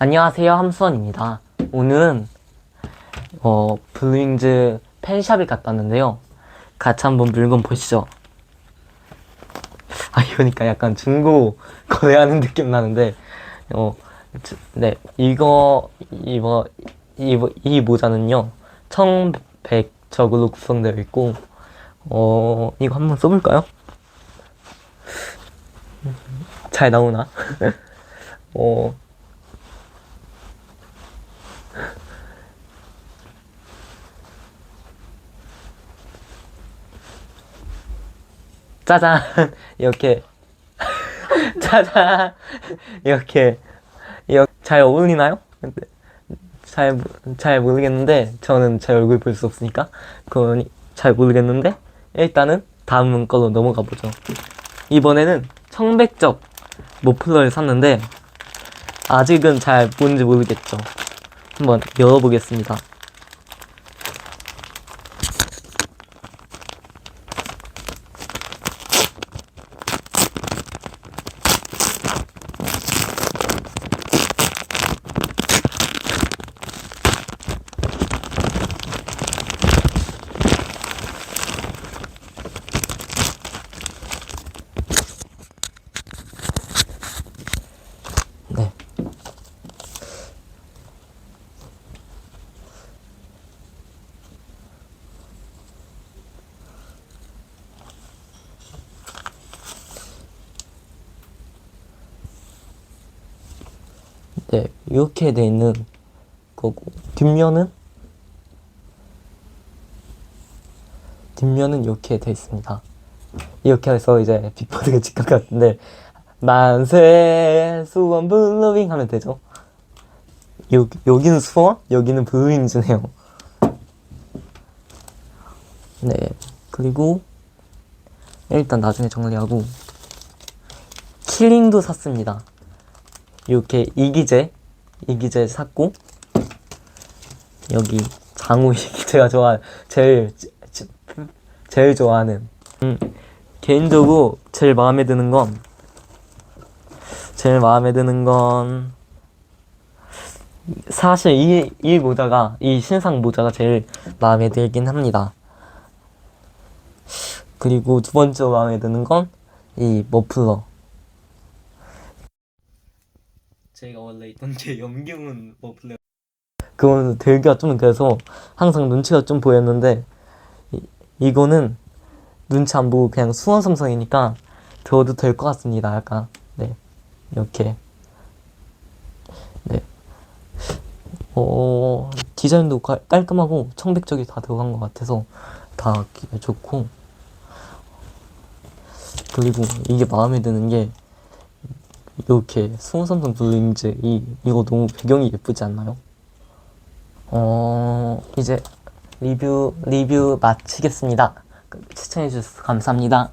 안녕하세요 함수원입니다 오늘은 어 블루윙즈 펜샵을 갔다 왔는데요 같이 한번 물건 보시죠 아 이러니까 약간 중고 거래하는 느낌 나는데 어네 이거 이거 이거 이 모자는요 1100적으로 구성되어 있고 어 이거 한번 써볼까요? 잘 나오나? 어 짜잔. 이렇게. 짜잔. 이렇게. 잘 어울리나요? 근데 잘, 모- 잘 모르겠는데 저는 제 얼굴 볼 수 없으니까 그러니 잘 모르겠는데 일단은 다음 걸로 넘어가 보죠. 이번에는 청백적 모플러를 샀는데 아직은 잘 뭔지 모르겠죠. 한번 열어보겠습니다 네, 이렇게 돼 있는 거고 뒷면은 뒷면은 이렇게 돼 있습니다. 이렇게 해서 이제 빅보드가 직각 같은데 만세 수원 블루윙 하면 되죠. 여기 여기는 수원, 여기는 블루윙즈네요. 네, 그리고 일단 나중에 정리하고 키링도 샀습니다. 이렇게 이기재 이기재 샀고 여기 장우 이기재가 좋아 제일 제일 좋아하는 음, 개인적으로 제일 마음에 드는 건 제일 마음에 드는 건 사실 이, 이 모자가 이 신상 모자가 제일 마음에 들긴 합니다. 그리고 두 번째로 마음에 드는 건 이 머플러. 제가 원래 있던 게 염경은 머플러. 그거는 들기가 좀 그래서 항상 눈치가 좀 보였는데 이, 이거는 눈치 안 보고 그냥 수원 삼성이니까 들어도 될 것 같습니다. 약간 네 이렇게 네. 어 디자인도 깔, 깔끔하고 청백적이 다 들어간 것 같아서 다 좋고 그리고 이게 마음에 드는 게 이렇게 수원삼성 블루임즈 이 이거 너무 배경이 예쁘지 않나요? 어 이제 리뷰 리뷰 마치겠습니다. 시청해 주셔서 감사합니다.